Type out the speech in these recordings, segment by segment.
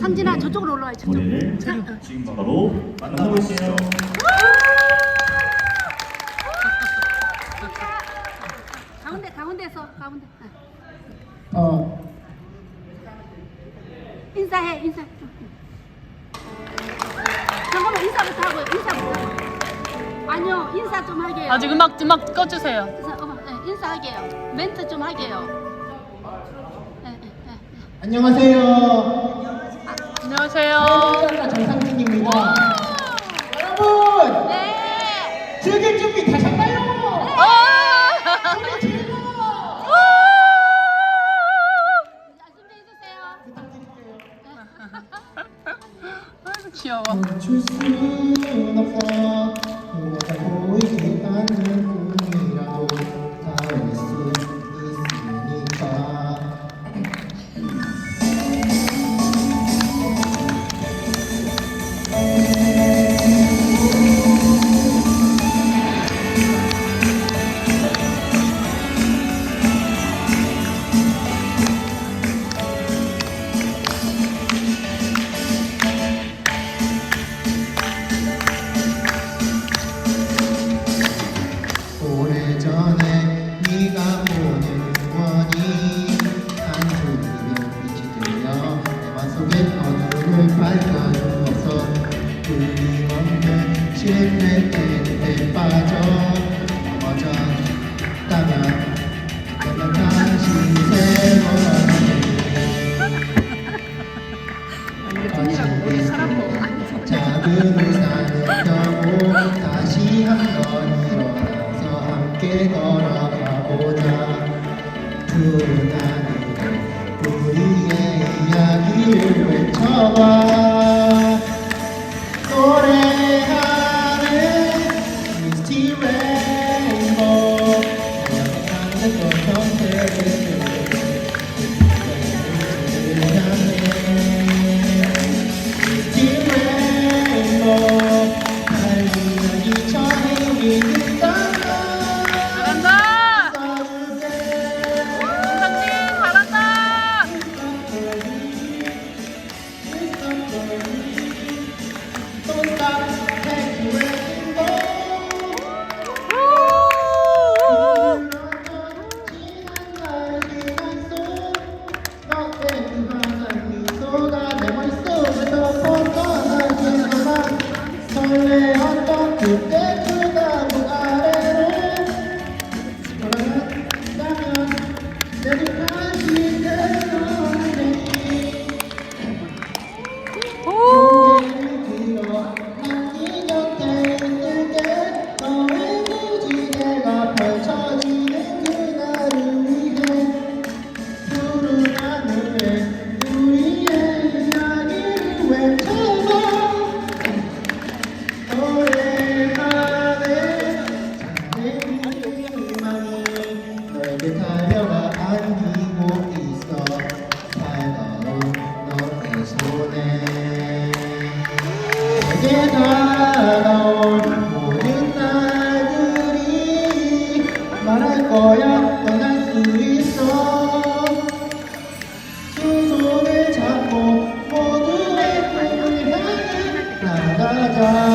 상진아 저쪽으로 올라와 저쪽. 어. 지금 바로 만나보시죠. 가운데 가운데서 가운데. 어. 어, 인사해 인사. 잠깐만 인사부터 하고요 인사부터. 아니요 인사 좀 하게요. 아직 음악 음악 꺼주세요. 인사, 어, 네, 인사하게요. 멘트 좀 하게요. 네, 네, 네. 안녕하세요. 안녕하세요. 사연자 정상진입니다. 여러분, 네. 즐길 준비 되셨나요? 아! 노래 즐거. 자, 준비해 주세요. 부탁드릴게요. 아이고 귀여워. 멈출 순 없어. 실패에 빠져 넘어졌다면 내가 다시 세워가는 작은 우산을 펴고 다시 한번 일어나서 함께 걸어가보자 푸른 하늘에 우리의 이야기를 외쳐봐 손에 내게 다가온 모든 날들이 말할 거야 떠날 수 있어. 두 손을 잡고 모두의 꿈을 향해 나가자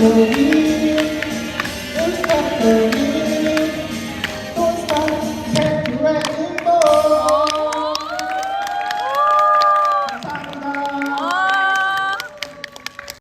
Thank you.